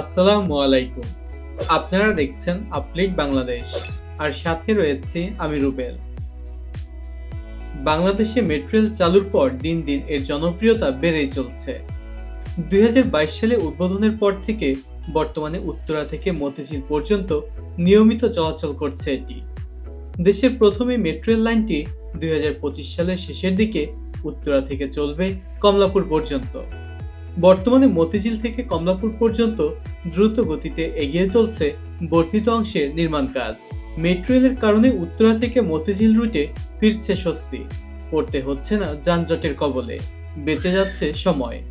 আসসালামু আলাইকুম। আপনারা দেখছেন আপলিট বাংলাদেশ, আর সাথে রয়েছে আমি রুবেল। বাংলাদেশে মেট্রো রেল চালুর পর দিন দিন এর জনপ্রিয়তা বেড়েই চলছে। দুই হাজার বাইশ সালে উদ্বোধনের পর থেকে বর্তমানে উত্তরা থেকে মতিঝিল পর্যন্ত নিয়মিত চলাচল করছে এটি। দেশের প্রথমে এই মেট্রো রেল লাইনটি দুই হাজার পঁচিশ সালের শেষের দিকে উত্তরা থেকে চলবে কমলাপুর পর্যন্ত। বর্তমানে মতিঝিল থেকে কমলাপুর পর্যন্ত দ্রুত গতিতে এগিয়ে চলছে বর্ধিত অংশের নির্মাণ কাজ। মেট্রো রেলের কারণে উত্তরা থেকে মতিঝিল রুটে ফিরছে স্বস্তি। পড়তে হচ্ছে না যানজটের কবলে। বেঁচে যাচ্ছে সময়।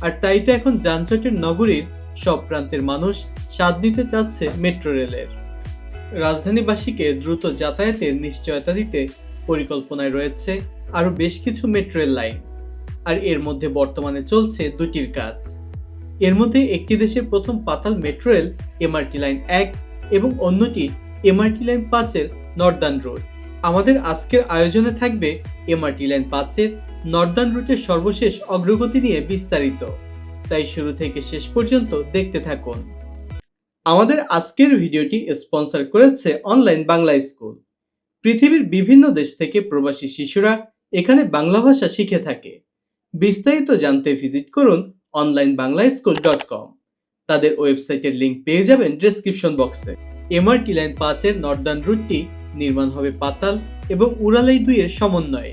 আর তাই তো এখন যানজটের নগরীর সব প্রান্তের মানুষ স্বাদ নিতে চাচ্ছে মেট্রো রেলের। রাজধানীবাসীকে দ্রুত যাতায়াতের নিশ্চয়তা দিতে পরিকল্পনায় রয়েছে আরও বেশ কিছু মেট্রো রেল লাইন। আর এর মধ্যে বর্তমানে চলছে দুটির কাজ। এর মধ্যে একটি দেশের প্রথম পাতাল মেট্রো রেল এমআরটি লাইন এক এবং অন্যটি এমআরটি লাইন পাঁচের নর্দার্ন রোড। আমাদের আজকের আয়োজনে থাকবে এমআরটি লাইন পাঁচের নর্দার্ন রুটের সর্বশেষ অগ্রগতি নিয়ে বিস্তারিত। তাই শুরু থেকে শেষ পর্যন্ত দেখতে থাকুন। আমাদের আজকের ভিডিওটি স্পন্সর করেছে অনলাইন বাংলা স্কুল। পৃথিবীর বিভিন্ন দেশ থেকে প্রবাসী শিশুরা এখানে বাংলা ভাষা শিখে থাকে। বিস্তারিত জানতে ভিজিট করুন online Bangla school dot com তাদের ওয়েবসাইটের লিঙ্ক পেয়ে যাবেন ডেসক্রিপশন বক্সে এমআরটি লাইন পাঁচের নর্দার্ন রুটটি নির্মাণ হবে পাতাল এবং উড়ালাই দুইয়ের সমন্বয়ে।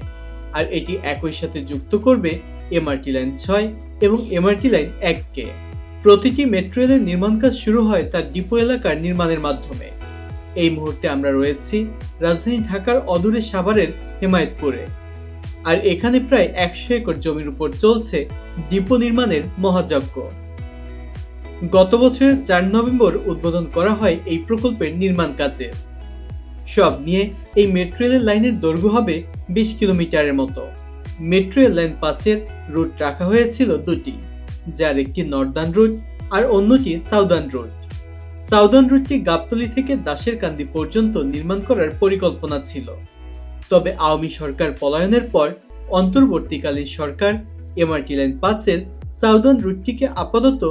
আর এটি একই সাথে যুক্ত করবে এমআরটি লাইন ছয় এবং এমআরটি লাইন এককে প্রতিটি মেট্রো রেলের নির্মাণ কাজ শুরু হয় তার ডিপো এলাকার নির্মাণের মাধ্যমে। এই মুহূর্তে আমরা রয়েছি রাজধানী ঢাকার অদূরে সাভারের হেমায়তপুরে। আর এখানে প্রায় একশো একর জমির উপর চলছে ডিপো নির্মাণের মহাযজ্ঞ। গত বছরের চার নভেম্বর উদ্বোধন করা হয় এই প্রকল্পের নির্মাণ কাজে। সব নিয়ে এই মেট্রো রেল লাইনের দৈর্ঘ্য হবে বিশ কিলোমিটারের মতো। মেট্রো রেল লাইন পাঁচের রুট রাখা হয়েছিল দুটি, যার একটি নর্দার্ন রুট আর অন্যটি সাউদার্ন রুট। সাউদার্ন রুটটি গাবতলী থেকে দাসের কান্দি পর্যন্ত নির্মাণ করার পরিকল্পনা ছিল। তবে আওয়ামী সরকার পলায়নের পর অন্তর্বর্তীকালীন সরকার এমআরটি লাইন পাঁচের সাউদার্ন রুটটিকে আপাতত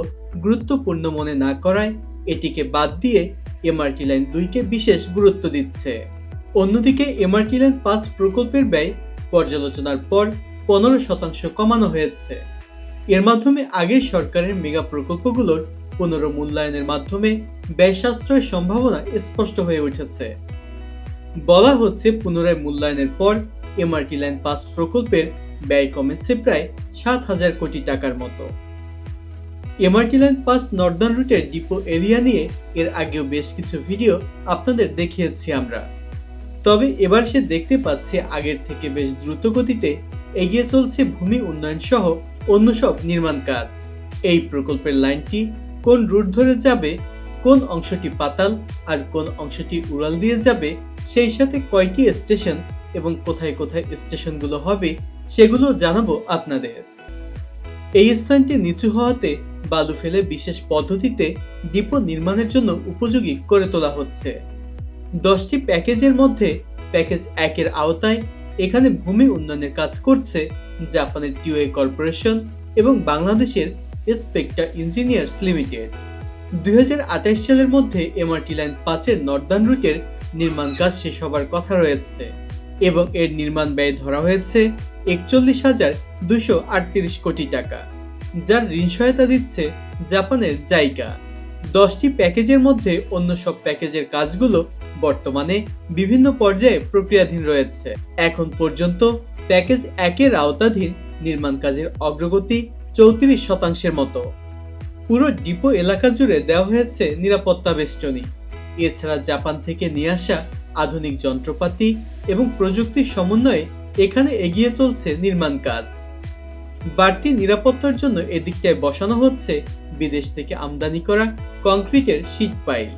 গুরুত্বপূর্ণ মনে না করায় এটিকে বাদ দিয়ে এমআরটি লাইন দুইকে বিশেষ গুরুত্ব দিচ্ছে। অন্যদিকে এমআরটি লাইন পাঁচ প্রকল্পের ব্যয় পর্যালোচনার পর পনেরো শতাংশ কমানো হয়েছে। এর মাধ্যমে আগের সরকারের মেগা প্রকল্পগুলোর পুনর্মূল্যায়নের মাধ্যমে ব্যয় সাশ্রয়ের সম্ভাবনা স্পষ্ট হয়ে উঠেছে। বলা হচ্ছে পুনরায় মূল্যায়নের পর এমআরটি লাইন পাস প্রকল্পের ব্যয় কমেছে প্রায় সাত হাজার কোটি টাকার মতো। এমআরটি লাইন পাস নর্দার্ন রুটের ডিপো এরিয়া নিয়ে এর আগেও বেশ কিছু ভিডিও আপনাদের দেখিয়েছি আমরা। তবে এবার সে দেখতে পাচ্ছে আগের থেকে বেশ দ্রুত গতিতে এগিয়ে চলছে ভূমি উন্নয়ন সহ অন্য সব নির্মাণ কাজ। এই প্রকল্পের লাইনটি কোন রুট ধরে যাবে, কোন অংশটি পাতাল, আর কোন অংশটি উড়াল দিয়ে যাবে সেই সাথে কয়টি স্টেশন এবং কোথায় কোথায় স্টেশনগুলো হবে, সেগুলো জানাব আপনাদের। এই স্থানটি নিচু হওয়াতে বালু ফেলে বিশেষ পদ্ধতিতে ডিপো নির্মাণের জন্য উপযোগী করে তোলা হচ্ছে। দশটি প্যাকেজের মধ্যে প্যাকেজ একের আওতায় এখানে ভূমি উন্নয়নের কাজ করছে জাপানের টিওএ কর্পোরেশন এবং বাংলাদেশের স্পেক্টা ইঞ্জিনিয়ার্স লিমিটেড। দুই হাজার আঠাশ সালের মধ্যে এমআরটি লাইন পাঁচের নর্দার্ন রুটের নির্মাণ কাজ শেষ হবার কথা রয়েছে এবং এর নির্মাণ ব্যয় ধরা হয়েছে একচল্লিশ হাজার দুশো আটত্রিশ কোটি টাকা, যার ঋণ সহায়তা দিচ্ছে জাপানের জাইকা। দশটি প্যাকেজের মধ্যে অন্য সব প্যাকেজের কাজগুলো বর্তমানে বিভিন্ন পর্যায়ে প্রক্রিয়াধীন রয়েছে। এখন পর্যন্ত প্যাকেজ একের আওতাধীন নির্মাণ কাজের অগ্রগতি চৌত্রিশ শতাংশের মতো। পুরো ডিপো এলাকা জুড়ে দেওয়া হয়েছে নিরাপত্তা বেষ্টনী। এছাড়া জাপান থেকে নিয়ে আসা আধুনিক যন্ত্রপাতি এবং প্রযুক্তির সমন্বয়ে এখানে এগিয়ে চলছে নির্মাণ কাজ। বাড়তি নিরাপত্তার জন্য এদিকটায় বসানো হচ্ছে বিদেশ থেকে আমদানি করা কংক্রিটের শীট পাইল।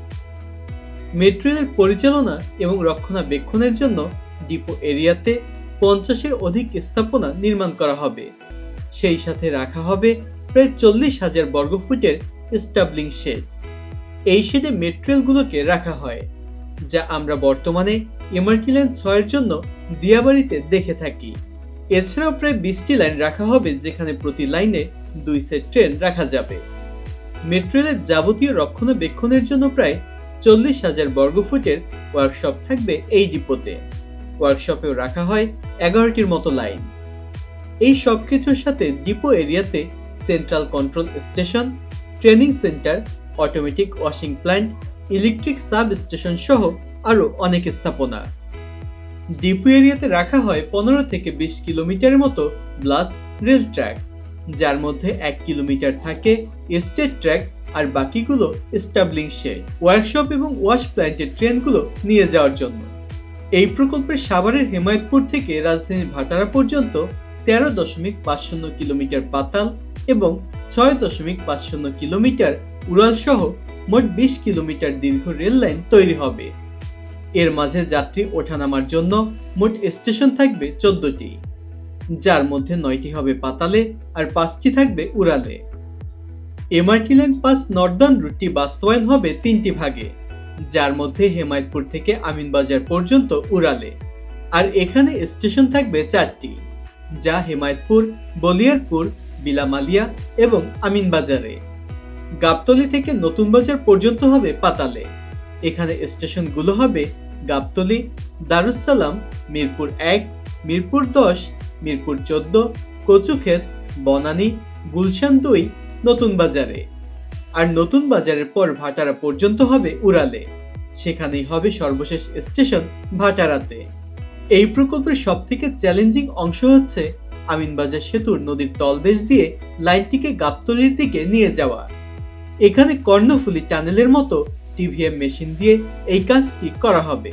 মেট্রো রেলের পরিচালনা এবং রক্ষণাবেক্ষণের জন্য ডিপো এরিয়াতে পঞ্চাশের অধিক স্থাপনা নির্মাণ করা হবে। সেই সাথে রাখা হবে প্রায় চল্লিশ হাজার বর্গফুটের স্টাবলিং শেড। এই শেডে মেটেরিয়ালগুলোকে রাখা হয়, যা আমরা বর্তমানে এমআরটি ছয়ের জন্য দিয়াবাড়িতে দেখে থাকি। এছাড়াও প্রায় বিশটি লাইন রাখা হবে যেখানে প্রতি লাইনে দুই সেট ট্রেন রাখা যাবে। মেট্রো রেলের যাবতীয় রক্ষণাবেক্ষণের জন্য প্রায় চল্লিশ হাজার বর্গফুটের ওয়ার্কশপ থাকবে এই ডিপোতে। ওয়ার্কশপেও রাখা হয় এগারোটির মতো লাইন। এই সব কিছুর সাথে ডিপো এরিয়াতে central control station, training centre automatic washing plant electric sub station সহ আরও অনেক স্থাপনা। ডিপু এরিয়াতে রাখা হয় পনেরো থেকে বিশ কিলোমিটার মতো ব্লাস্ট রেল ট্র্যাক যার মধ্যে এক কিলোমিটার থাকে স্টেট ট্র্যাক আর বাকিগুলো স্টাবলিং শেড ওয়ার্কশপ এবং ওয়াশ প্ল্যান্টের ট্রেনগুলো নিয়ে যাওয়ার জন্য। এই প্রকল্পের সাভারের হেমায়তপুর থেকে রাজধানীর ভাটারা পর্যন্ত তেরো দশমিক পাঁচ শূন্য কিলোমিটার পাতাল এবং ছয় দশমিক পাঁচ শূন্য কিলোমিটার উড়াল সহ মোট বিশ কিলোমিটার দীর্ঘ রেল লাইন তৈরি হবে। এর মাঝে যাত্রী ওঠানামার জন্য মোট স্টেশন থাকবে চোদ্দটি, যার মধ্যে নয়টি হবে পাতালে আর পাঁচটি থাকবে উড়ালে। এমআরটি লাইন পাস নর্দার্ন রুটটি বাস্তবায়ন হবে তিনটি ভাগে, যার মধ্যে হেমায়তপুর থেকে আমিনবাজার পর্যন্ত উড়ালে। আর এখানে স্টেশন থাকবে চারটি, যা হেমায়তপুর, বলিয়ারপুর, বিলামালিয়া এবং আমিনবাজারে। গাবতলি থেকে নতুন বাজার পর্যন্ত হবে পাতালে। এখানে স্টেশনগুলো হবে গাবতলি দারুসালাম মিরপুর এক, মিরপুর দশ, মিরপুর চোদ্দ, কচুক্ষেত, বনানী, গুলশান দুই, নতুন বাজারে। আর নতুন বাজারের পর ভাটারা পর্যন্ত হবে উড়ালে। সেখানেই হবে সর্বশেষ স্টেশন ভাটারাতে। এই প্রকল্পের সবথেকে চ্যালেঞ্জিং অংশ হচ্ছে আমিনবাজার সেতুর নদীর তলদেশ দিয়ে লাইনটিকে গাবতলির দিকে নিয়ে যাওয়া। এখানে কর্ণফুলী টানেলের মতো টিভিএম মেশিন দিয়ে এই কাজটি করা হবে।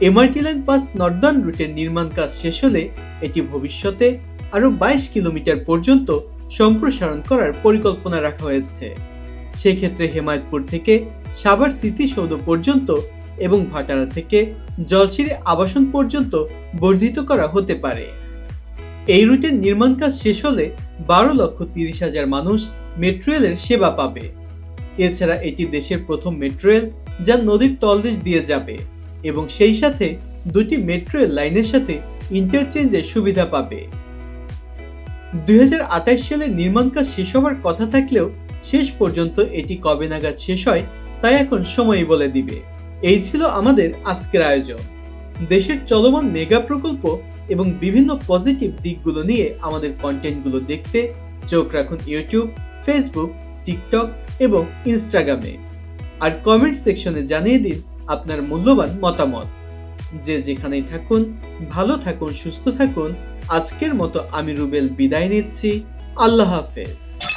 এমআরটি লাইন পাস নর্দার্ন রুটের নির্মাণ কাজ শেষ হলে এটি ভবিষ্যতে আরও বাইশ কিলোমিটার পর্যন্ত সম্প্রসারণ করার পরিকল্পনা রাখা হয়েছে। সেক্ষেত্রে হেমায়তপুর থেকে সাভার স্মৃতিসৌধ পর্যন্ত এবং ভাটারা থেকে জলছিরি আবাসন পর্যন্ত বর্ধিত করা হতে পারে। এই রুটের নির্মাণ কাজ শেষ হলে বারো লক্ষ তিরিশ হাজার মানুষ মেট্রো রেলের সেবা পাবে। এছাড়া এটি দেশের প্রথম মেট্রো রেল যা নদীর তলদেশ দিয়ে যাবে এবং সেই সাথে দুটি মেট্রো রেল লাইনের সাথে ইন্টারচেঞ্জের সুবিধা পাবে। দুই সালের নির্মাণ কাজ শেষ হওয়ার কথা থাকলেও শেষ পর্যন্ত এটি কবে নাগাদ শেষ হয় তাই এখন সময়ই বলে দিবে। এই ছিল আমাদের আজকের আয়োজন। দেশের চলমান মেগা প্রকল্প এবং বিভিন্ন পজিটিভ দিকগুলো নিয়ে আমাদের কন্টেন্টগুলো দেখতে চোখ রাখুন ইউটিউব ফেসবুক টিকটক এবং ইনস্টাগ্রামে আর কমেন্ট সেকশনে জানিয়ে দিন আপনার মূল্যবান মতামত। যে যেখানেই থাকুন, ভালো থাকুন, সুস্থ থাকুন, আজকের মতো আমি রুবেল বিদায় নিচ্ছি। আল্লাহ হাফেজ।